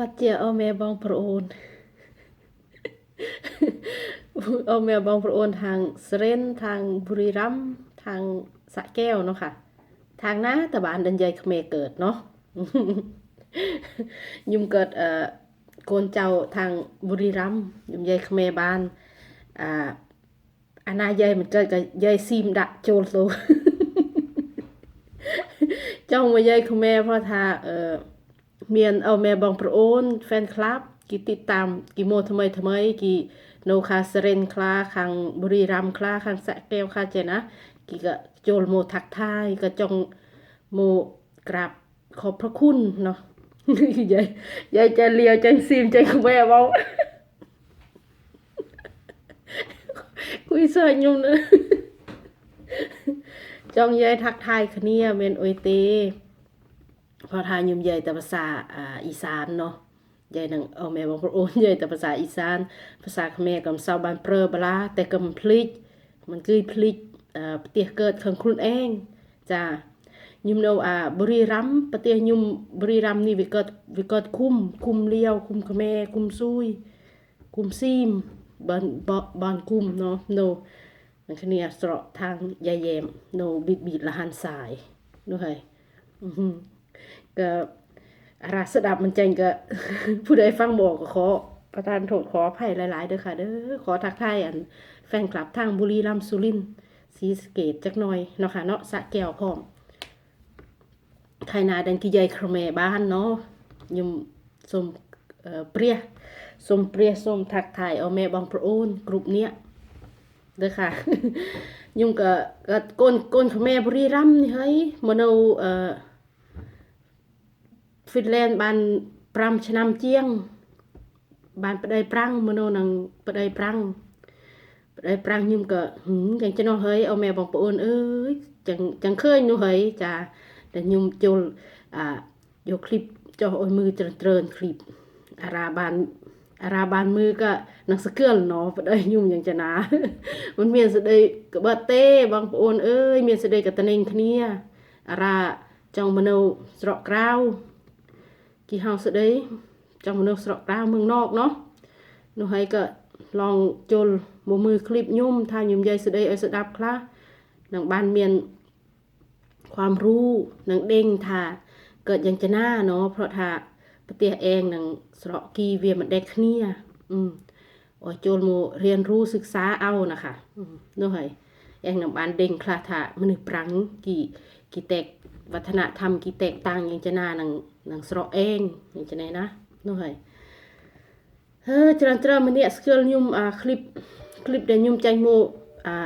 วัสดีเอาม่บองพระโอนเอามวบองพระโอนทางเซเรนทางบุรีรัมทางสะแก้วเนาะค่ะ ทางนะแต่บ้านดันใหญ่เมเกิดเนาะยุมเกิดเอ่อโกนเจ้าทางบุรีรัมยุมใหญ่เมบ้านอ่าอานาใหญ่มันจะกับใหญ่ซีมดะโจลโซเจ้องมาใหญ่เมเพราะทาเอ่อ มียนเอาแม่บองประโอนแฟนคลับกี่ติดตามกี่โมทำไมทำไมกี่โนคาเซเรนคลาคังบุรีรัมคลาคังสะแก้วคาเจนะกี่ก็โจลโมทักทายก็จงโมกราบขอบพระคุณเนาะยายยายจะเลียวจังซีมจังแม่เบาคุยสอยยุ่มเนอะจองยายทักทายคเนียเมนโอเต พราะថាខ្ញុំនិយាយតែភាសាអាអ៊ីសានเนาะនិយាយនឹងអូមែបងប្អូននិយាយតែភាសាអ៊ីសានភាសាខ្មែរក៏មិនសូវបានប្រើបលាតែក៏មិនភ្លេចมันគឺភ្លេចអឺប្រទេសកើតខាងខ្លួនឯងចាខ្ញុំនៅអាបុរីรัมย์ប្រទេសខ្ញុំបុរីรัมย์នេះវាកើតវាកើតឃុំឃុំលាវឃុំខ្មែរឃុំស៊ូយឃុំស៊ីមបានបានឃុំเนาะនៅនឹងគ្នាស្រកทางយាយយ៉ែមនៅប៊ីតប៊ីតលហានសាយនោះហើយអឺ ก็ราสดับมันใจก็ ผู้ใดฟังบอกก็ขอประทานโทษขออภัยหลายๆเด้อค่ะเด้อขอทักทายอัน แฟนคลับทางบุรีรัมย์สุรินทร์ศรีสเกดจักหน่อยเนาะค่ะเนาะสะแก้วพร้อมไทยนาดันกิใหญ่ครเมบ้านเนาะยมสมเปรียสมเปรียสมทักทายเอาแม่บองพระโอนกลุ่มเนี้ยเด้อค่ะ ยุ่งกักับก้นก้นของแม่บุรีรัมย์นี่เฮ้ยมโนเอ่อ ฟินแลนด์បាន5ឆ្នាំជាង បានប្តីប្រាំងមโนនឹងប្តីប្រាំងប្តីប្រាំងខ្ញុំក៏ហឹមចឹងចុះហើយអូមែបងប្អូនអើយចឹងចឹងឃើញនោះហើយចាតែខ្ញុំចូលអាយកคลิปចុះអុយមើលត្រឹមត្រឹមคลิปអារ៉ាបានអារ៉ាបានមើលក៏នឹងស្គាល់ណោះប្តីខ្ញុំយ៉ាងចាណា มันមានសេចក្តីក្បត់ទេបងប្អូនអើយមានសេចក្តីកតនេញគ្នាអារ៉ាចង់មโนស្រកក្រៅ กี่เฮาสุดเลยจังหวัดนครสระกลางเมืองนอกเนาะนูให้ก็ลองจลบมือคลิปยุ่มทายยุ่มใหญ่สุดเลยไอ้สุดดับคลาหนังบานเมียนความรู้หนังเด้งท่าเกิดยังจะหน้าเนาะเพราะท่าปฏิเองหนังสระกีเวียมันไดกขเนี่ยอืมโอ้โจลโมเรียนรู้ศึกษาเอานะคะอืมนูให้เองหนังบานเด้งคลาท่ามันปรังกี่กี่แตก วัฒนธรรมกีเตกต่างยังจะนาหนังหนังสระเองยังจะไหนนะนู่นเฮ้ยจรันเจอมันเนี่ยสกิลยุ่มอ่าคลิปคลิปเดี๋ยวยุ่มใจโมอ่า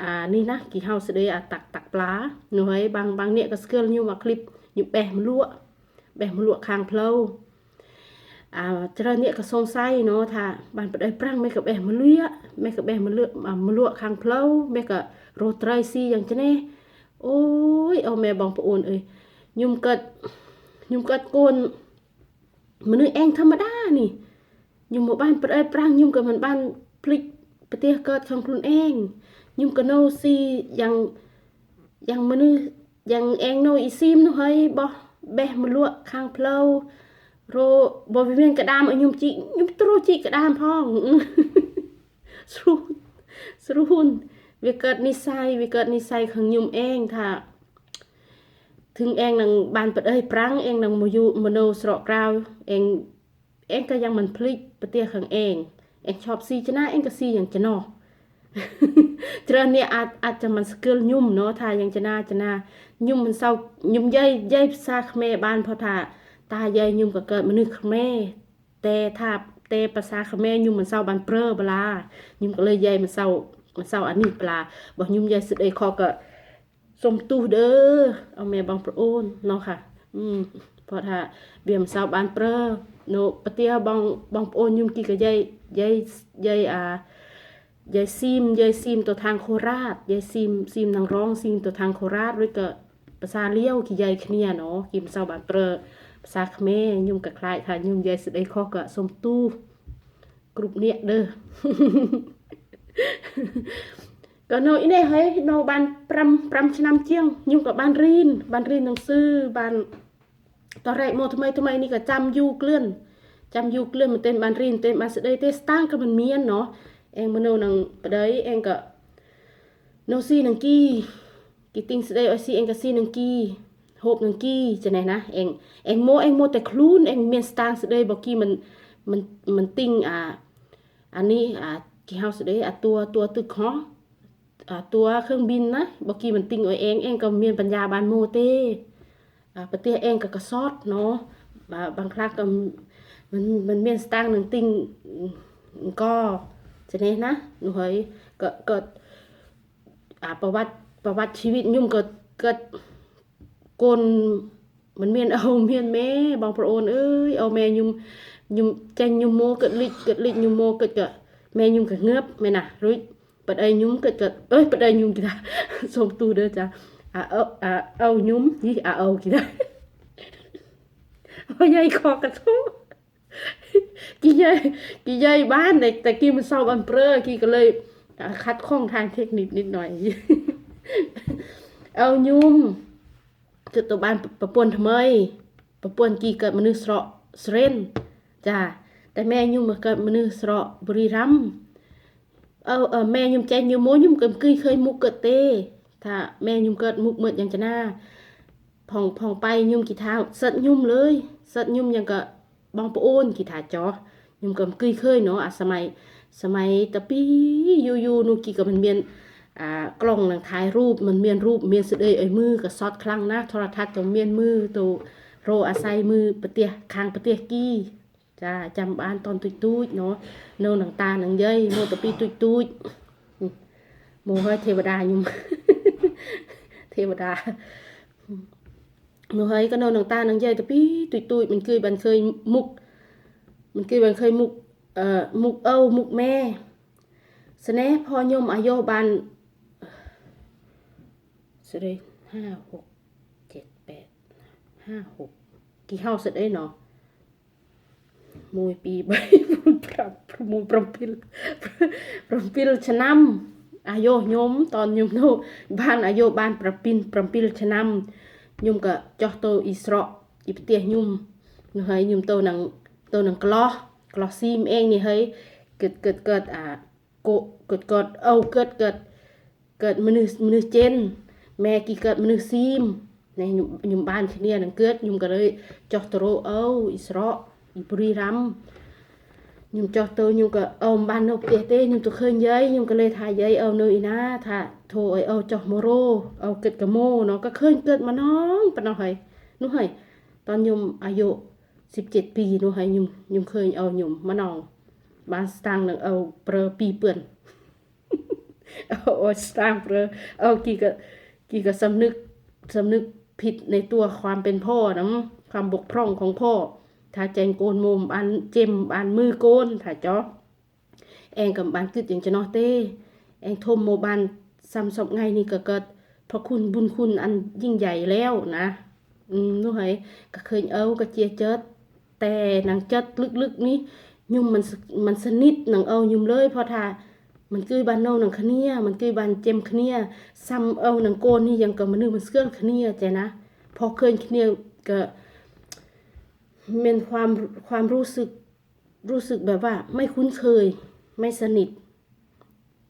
อ่านี่นะกี่เฮาสเดยอ่าตักตักปลาหน่วยบางบางเนี่ยก็สกิลยุ่มอ่าคลิปยุ่มแบมันลวกแบมันลวกคางเพลาอ่าจรันเนี่ยก็ทรงไส้เนาะท่าบานปดไอ้ปรังไม่กับแบมลี้ไม่กับแบมันเลือกมันลวกคางเพลาไม่กับโรตไรซีอยังจะไหน អូយអូមែបងប្អូនអើយខ្ញុំកើតខ្ញុំកើតកូនមនុស្សអេងធម្មតានេះខ្ញុំមកបានប្រអែប្រាំងខ្ញុំក៏មិនបានភ្លេចប្រទេសកើតក្នុងខ្លួនឯងខ្ញុំក៏នៅស៊ីយ៉ាងយ៉ាងមនុស្សយ៉ាងអេងនៅអ៊ីស៊ីមនោះហើយបោះបេះមលក់ខាងផ្លូវរោបើវាមានកដាមឲ្យខ្ញុំជីកខ្ញុំទ្រោះជីកកដាមផងស្រួលស្រួល វាកើតនិស័យវាកើតនិស័យខាងខ្ញុំឯងថាถึงអេងនឹងបានប្តីប្រាំងអេងនឹងមកយូមโนស្រកក្រៅអេង អេងក៏យ៉ាងមិនភ្លេចប្រទេសខាងអេងអេងឈប់ស៊ីចណាអេងក៏ស៊ីយ៉ាងចំណោះ ច្រើនអ្នកអាចអាចจะមិនស្គាល់ញុំណោះថាយ៉ាងចណាចណាញុំមិនសូវញុំយាយយាយភាសាខ្មែរបានเพราะថាតាយាយញុំក៏កើតមនុស្សខ្មែរតែថាតែភាសាខ្មែរញុំមិនសូវបានប្រើបលាញុំក៏เลยយាយមិនសូវមិន សៅអានេះប្លារបស់ខ្ញុំយាយសិតអីខក៏សុំទូសដឺអមេបងប្អូនណោះค่ะគាត់ថាវាមិនសៅបានប្រើនៅប្រទេសបងបងប្អូនខ្ញុំគីក៏យាយយាយយាយអាយាយស៊ីមយាយស៊ីមទៅທາງខូរ៉ាតយាយស៊ីមស៊ីមនឹងរងស៊ីមទៅທາងខូរ៉ាតឬក៏ភាសាលាវគីយាយគ្នាណោះគីមិនសៅបានប្រើភាសាខ្មែរខ្ញុំក៏ខ្លាចថាខ្ញុំនិយាយសេចក្តីខុសក៏សុំទូគ្រប់អ្នកដឺ ក៏នៅនេះហើយនៅបាន5 5ឆ្នាំជាងខ្ញុំក៏បានរៀនបានរៀននឹងស៊ឺបានតរ៉េកមកថ្មីថ្មីនេះក៏ចាំយូរក្លឿនចាំយូរក្លឿនមែនទែនបានរៀនទេបានស្ដីទេស្តាងក៏មិនមានណោះអេងមនុស្សនឹងប្តីអេងក៏នៅស៊ីនឹងគីគីទិញស្ដីឲ្យស៊ីអេងក៏ស៊ីនឹងគីហូបនឹងគីចេះណាអេងអេងមកអេងមកតែខ្លួនអេងមានស្តាងស្ដីបើគីមិនមិនមិនទិញអាអានេះអា គេហៅស្ដីអាតួតួទឹកខោះអាតួเครื่องบินណាបើគីមិនទិញឲ្យអេងអេងក៏មានបញ្ញាបានមកទេអាប្រទេសអេងក៏កសតណោះបាទบางខ្លះក៏มันมันមានស្តាំងនឹងទិញអង្គចេះណានោះហើយក៏ក៏អាប្រវត្តិប្រវត្តិជីវិតខ្ញុំក៏ក៏កូនมันមានអូមានម៉ែបងប្អូនអើយអូម៉ែខ្ញុំខ្ញុំចាញ់ខ្ញុំមកគិតលិចគិតលិចខ្ញុំមកគិតក៏ แม่ยุ่งกับเงือบแม่น่ะรู้ปัดไอ้ยุ่งกับกับเอ้ยปัดไอ้ยุ่งกี่ตาสตูเด้อจ้ะอะเอาเอายุ่งยี่อะเอากี่ตาเอาใหญ่คอกระทุ่มกี่ใหญ่กี่ใหญ่บ้านแต่แต่กี่มันเศร้าบันเปรอกี่ก็เลยคัดข้องทางเทคนิคนิดหน่อย เอายุ่งจุดตัวบ้านประปวนทำไมประปวนกี่เกิดมนุษย์เสาะเสรนจ้า แต่แม่ยุ่งมาเกิดมือสระบุรีรัมเออแม่ยุ่งใจยุ่งโมยุ่งเกิมกี้เคยมุกเกิดเต้ถ้าแม่ยุ่งเกิดมุกเมือดยังจะหน้าผ่องผ่องไปยุ่งกี่เท้าสัดยุ่งเลยสัดยุ่งยังก็บองปโอนกี่ถาจอยุ่งเกิมกี้เคยเนาะอะสมัยสมัยตะปียูยูนูกี่กับมันเมียนอ่ากล้องถ่ายรูปมันเมียนรูปเมียนสุดเอ้ยไอ้มือกับซอดคลั่งนะโทรทัศน์กับเมียนมือตัวโรอาศัยมือปะเตียคางปเตียกี้ ចាចាំបានតនទុយទូចណោះនៅនឹងតានឹងយាយមកតាពីទុយទូចមកហើយទេវតាខ្ញុំទេវតានោះហើយក៏នៅនឹងតានឹងយាយតាពីទុយទូចមិនគឺបានឃើញមុខមិនគឺបានឃើញមុខអឺមុខអូមុខម៉ែស្នេហ៍ផខ្ញុំអាយុបានស្រី5 6 7 8 5 6គីហៅសិតអីណោះ 1 2 3 4 5 6 7ឆ្នាំអាយុខ្ញុំតនខ្ញុំនោះបានអាយុបាន7 7ឆ្នាំខ្ញុំក៏ចោះទៅអ៊ីស្រកពីផ្ទះខ្ញុំនោះហើយខ្ញុំទៅនឹងទៅនឹងក្លោះក្លោះស៊ីមអេងនេះហើយគិតគិតគិតអាកុគិតគិតអូគិតគិតគិតមនុស្សមនុស្សចិនម៉ែគីគិតមនុស្សស៊ីមនេះខ្ញុំខ្ញុំបានគ្នានឹងគិតខ្ញុំក៏លើចោះទៅរោអូអ៊ីស្រក บุรีรัมย์ยมจอดตัวยุ่มก็เอาบ้านนบเเต้ยุ่มตัวเคยเย้ยยุ่มก็เลยทายเย้ยเอาเนยนะถ้าโทรเอาจอกโมโรเอาเกิดกระโมเนาะก็เคยเกิดมาน้องปนเอาหอยนู่หอยตอนยุ่มอายุสิบเจ็ดปีนู่หอยยุ่มยุ่มเคยเอายุ่มมาน้องบ้านสตางค์นึงเอาเปรอปีเปื่อนเอาสตางค์เปรอเอากี่ก็กี่ก็สำนึกสำนึกผิดในตัวความเป็นพ่อนะความบกพร่องของพ่อ ถ้าแจงโกนมุมอันเจมอันมือโกนถ้าจ้อแองกับบานกึดอย่างจะนอเต้แองทมโมบานซ้ำศพไงนี่ก็เกิดพราะคุณบุญคุณอันยิ่งใหญ่แล้วนะอืมนู้เหยก็เคยเอากะเจียเจิดแต่นางเจิดลึกๆนี้ยุ่มมันมันสนิทหนังเอายุ่มเลยพอถ้ามันกือบานเน่านางคเนียมันกือบานเจมคเนียซ้ำเอานางโกนนี่ยังกับมันนึงมันเสื่อมคเนียใจนะพอเคยคเนียก็ มีนความความรู้สึกรู้สึกแบบว่า ไม่คุ้นเคย ไม่สนิท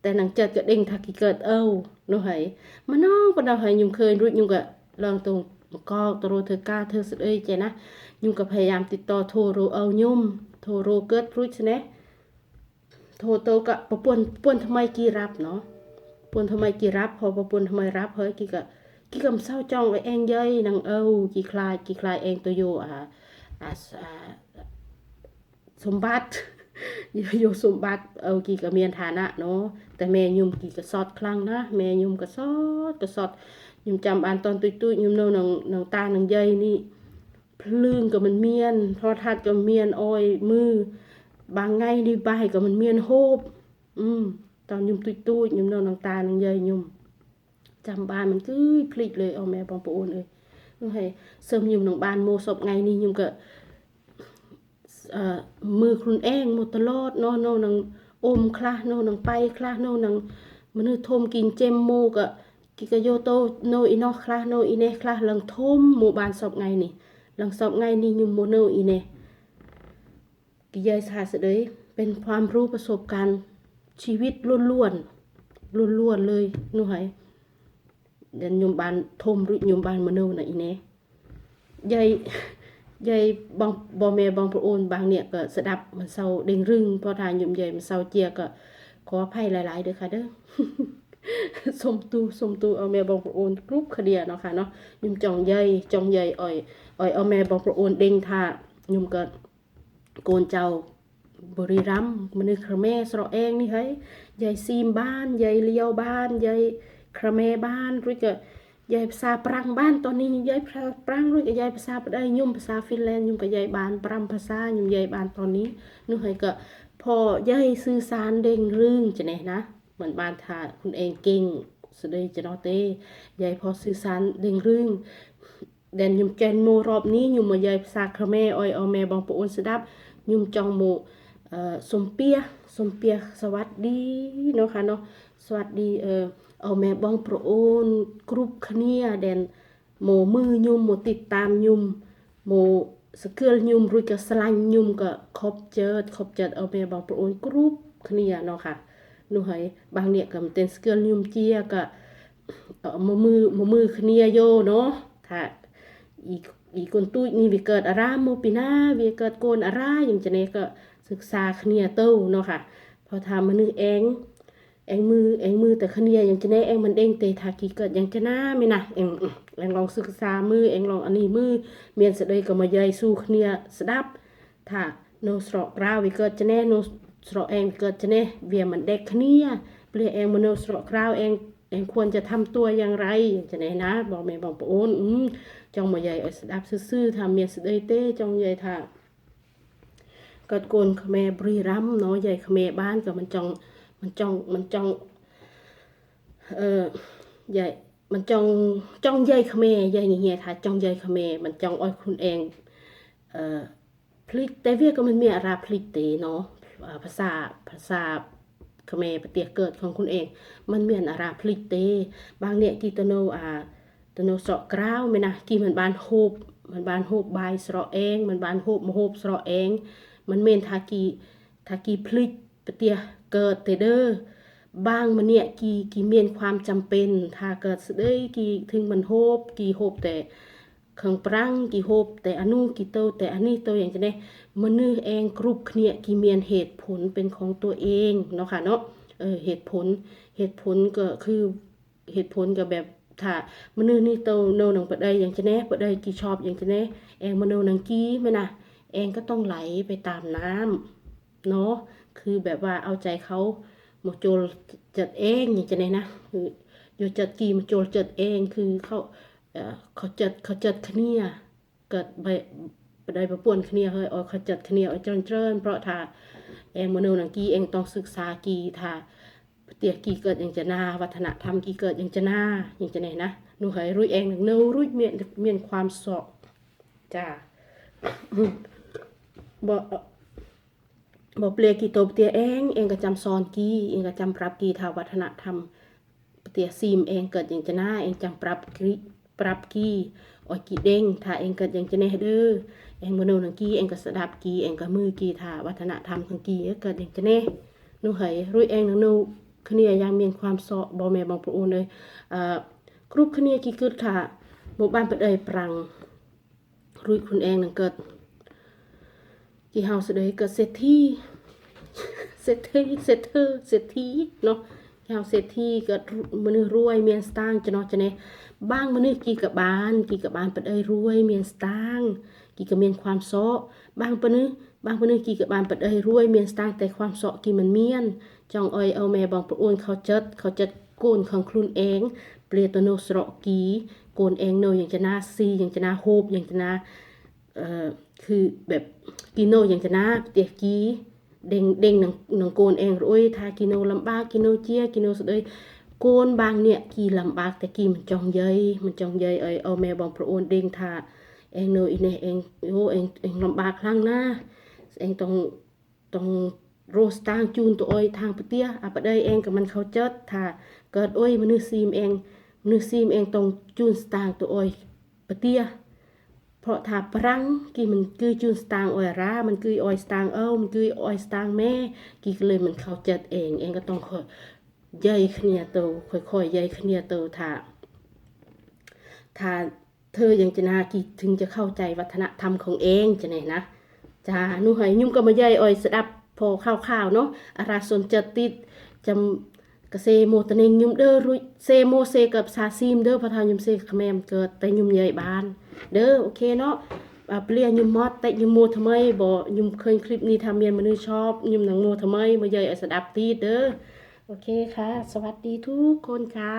แต่หนังจัดกระเด้งทักกิเกิดเอ้าหนูหายมันน้อกปนาวหายยุ่งเคยรู้ยุ่งกับลองตรงก็ตรเธอกล้าเธอสุดเอ้ยเจนะยุ่งกับพยายามติดต่อโทรเอายุ่มโทรเกิดรู้ช่ไหมโทรโตกับปะปวนปวนทำไมกี่รับเนาะปวนทำไมกี่รับ พอปะปวนทำไมรับเฮ้ยกี่กับกี่กำเศร้าจ้องไว้เองเย้ยนางเอ้ากี่คลายกี่คลายเองตัวโยอะ สมบัติอยู่สมบัติเอากีก็มีฐานะเนาะแต่แม่ยุ่มกีก็สอดคลั่งนะแม่ยุ่มก็สอดก็สอดยุ่มจําบ้านตอนตุ้ยๆยุ่มនៅនឹងនឹងตาនឹងយាយនេះភ្លើងក៏មិនមានโทรทัศน์ក៏មានអយមើលบางថ្ងៃនេះបាយក៏មិនមានហូបអឺតอนยุ่มตุ้ยๆยุ่มនៅនឹងตาនឹងយាយยุ่មចាំបានមិនគឺភ្លេចលើអូនម៉ែបងប្អូនអើយ ហើយសឹមខ្ញុំនឹងបានមកសពថ្ងៃនេះខ្ញុំក៏អឺមើលខ្លួនឯងមកតឡតនោះនៅនឹងអ៊ំខ្លះនៅនឹងប៉ៃខ្លះនៅនឹងមនុស្សធំគីចេមមកក៏គេក៏យកទៅនៅអ៊ីនោះខ្លះនៅអ៊ីនេះខ្លះឡើងធំមកបានសពថ្ងៃនេះឡើងសពថ្ងៃនេះខ្ញុំមកនៅអ៊ីនេះ กิยายสาสเดยเป็นความรู้ประสบการณ์ชีวิตล้วนๆล้วนๆเลยหนูไหเดิน ยมบานทมรือยมบานมโนน่ะอีแน่ยายยายบองบอแม่บองพระโอนบางเนี่ยก็สดับมันเศร้าเด้งรึงพราะทานยมใหญ่มันเศร้าเจียก็ขออภัยหลายๆเด้อค่ะเด้อสมตูสมตูเอาแม่บองพระโอนกรุ๊ปคเดียเนาะค่ะเนาะยมจองใหญ่จองใหญ่อ่อยอ่อยเอาแม่บองพระโอนเด้งท่ายมเก็โกนเจ้าบริรัมย์มันนึกครแม่สระเองนี่เฮ้ยยายซีมบ้านยายเลี้ยวบ้านยาย ครแม่บ้านรู้จักยายภาษาปรังบ้านตอนนี้ยายภาษาปรังรู้จักยายภาษาได้ยุ่มภาษาฟินแลนด์ยุ่มกับยายบ้านปรำภาษายุ่มยายบ้านตอนนี้นึกเฮ้ก็พอยายสื่อสารเด้งเรื่องจะไหนนะเหมือนบ้านทาคุณเองเก่งสุดเลยจะนอเต้ยายพอสื่อสารเด้งเรื่องแดนยุ่มแกนโมรอบนี้ยุ่มมายายภาษาครแม่ออยอาแม่บองปะโอนสดับยุ่มจองโมสมเปียสมเปียสวัสดีเนาะค่ะเนาะสวัสดีเออ เอาแม่บ้องประโอนกรุ๊ปคเนียแดนโมมือยุมโมติดตามยุมโมสเกิลยุมรุยกับสลังยุมก็ครบเจิดครบเจิดเอาแม่บ้องประโอนกรุ๊ปคเนียเนาะค่ะหนูให้บางเนี่ยก็มันเป็นสเกิลยุมเจียก็เอ่อโมมือโมมือคเนียโยเนาะค่ะ อีกอีกคนตุ้ยนี่วิเกิดอารามโมปีหนาวิเกิดโกนอาราอย่างจะเนี่ยก็ศึกษาค เนียเต้าเนาะค่ะพอทำมันนึกเองเองมือเองมือแต่คเนียย่างจะเนี่ยเองมันเด้งเตะทากีเกิดย่างจะหน้าไม่นะเองเองลองศึกษามือเองลองอันนี้มือเมียนสะเดยก็มาใยสู้คเนียสดับถ้าโนสระกราวิเกิดจะแน่โนสระเองเกิดจะแน่เวียมันเด็กคเนียเปลี่ยเองมันโนสระกราวเองเองควรจะทำตัวอย่างไรย่างจะไหนนะบอกแม่บอกปะโอนอืมจองมาใหญ่สดับซื่อๆทำเมียสเดยเต้จองใหญ่ท่ากิดโกนขแมบรีรัมเนาะใหญ่ขแมบ้านก็มันจอง มันจองมันจองเออใหญ่มันจองจองใหญ่ขมใหญ่เงี้ยค่ะจองใหญ่ขมมันจองอ้อยคุณเองเอ่อพลิกแต่เวียก็มันมีอาราพลิกเตเนาะอ่าภาษาภาษาขแมปฏิเกิดของคุณเอง มันมีอาราพลิกเตบางเนี่ยกีตโนอ่าตโนสระกราวไหมนะกี่มันบานโฮบมันบานโฮบบายสระเองมันบานโฮบมโฮบสระเอง มันเมนทากีทากีพลิกปะ เกิดเตเดอร์บางมันเนี่ยกี่กี่เมียนความจำเป็น ถ้าเกิดสะเด้กี่ถึงมันโฮบกี่โฮบแต่เครื่องปรังกี่โฮบแต่อนุกีโตแต่อันนี้โตอย่างจะได้มันนึกเองกรุบเนี่ยกี่เมียนเหตุผลเป็นของตัวเองเนาะค่ะเนาะเออเหตุผลเหตุผลก็คือเหตุผลกับแบบถ้ามันุษย์นี่โตโนหนังปะได้อย่างจะแน่ปะได้กี่ชอบอย่างจะแน่เองมโนหนังกี้ไหมนะเองก็ต้องไหลไปตามน้ำเนาะ คือแบบว่าเอาใจเขาหมโจลจัดเองอย่างจะแน่นะคือโยจัดกีมาโจลจัดเองคือเขาเออเขาจัดเขาจัดคเนียเกิดไปได้ประปวนคเนียเฮ้ยอ๋อเขาจัดคเนียเอเจริญเจริญเพราะถ้าเองมโนหนังกีเองต้องศึกษากีถ้าเตียกีเกิดอย่างจะนาวัฒนธรรมกีเกิดอย่างจะนาอย่างจะไหนนะหนูเคยรู้เองหนึ่งเนูรู้เมียนเมียนความสอกจ้าบ่ บ่เปลียกีโตเตียเองเองก็จำซอนกีเองก็จำปรับกีทาวัฒนธรรมเตียซีมเองเกิดอย่างจะหน้าเองจำปรับกีปรับกีออยกีเด้งถ้าเองเกิดอย่างจะแน่เด้อเองมโนหนังกีเองก็สดับกีเองก็มือกีทาวัฒนธรรมของกีเกิดอย่างจะแน่หนูเหยรู้เองหนูคเนียยังมีความสอบอแม่บองประโอนเลยกรุ๊ปคเนียกี่กึดค่ะหมู่บ้านเปิดเอยปรังรู้คุณเองนังเกิด กี่เฮาสะเดยกิดเศรษฐีเศรษฐีเศรษฐีเศรษฐีเนาะกี่เฮาเศรษฐีเกิดมนุษย์รวยเมียนสตางจะเนาะจะเน่บ้างมนุษย์กี่กับบ้านกี่กับบ้านเปิดเอ้ยรวยเมียนสตางกี่กับเมียนความโซะบางปะนึบางปะนึกี่กับบ้านเปิดเอ้ยรวยเมียนสตางแต่ความโซะกี่มันเมียนจองเอ้ยเอาแม่บองประโอนเขาจัดเขาจัดโกนของคลุนเองเปลี่ยนตัวโนสร คือแบบกิโนอย่างจะนาเตียกีเด้งเด้งนังนังโกนเองโอ้ยทากิโนลำบากกิโนเจียกิโนสุดเอ้ยโกนบางเนี่ยกีลำบากแต่กีมันจองเยยมันจองเยยเอ้ยเอาแม่บองประโอนเด้งทาเองโนอีเนี่ยเองโอ้เองเองลำบากครั้งหน้าเองต้องต้องโรสตางจูนตัวอ้อยทางปะเตียอะปะได้เองกับมันเขาเจิดถ้าเกิดอ้อยมนุษย์ซีมเองมนุษย์ซีมเองต้องจูนสตางตัวอ้อยปะเตีย เพราะถ้าปรังกีมันคือจูนสตางออยรา มันคือออยสตางเอ้มันคือออยสตางแม่กีเลยมันเข้าจัดเองเองก็ต้องคอยใยขเนียเตวค่อยๆใยขเนียเตวถ้าถ้าเธอยังจะนากีถึงจะเข้าใจวัฒนธรรมของเองจะไหนนะจ้าหนูหอยยุ่มก็มาใยออยสดับพอข้าวๆเนาะอาราสนจะติดจำ กะเซโมตะเนงยุ่มเด้อรุยเซโมเซกับซาซิมเด้อพะทายุ่มเซขแมมเกิดแต่ยุ่มใหญ่บาน เด้อโอเคเนาะอ่าเปลี่ยนยุ่มมอดแต่ยุ่มโมทำไมบ่ยุ่มเคยคลิปนี้ทำเมียนมนุษย์ชอบยุ่มหนังโมทำไมมาย่อยอ่อยสดับตีดเด้อโอเคค่ะ สวัสดีทุกคนค่ะ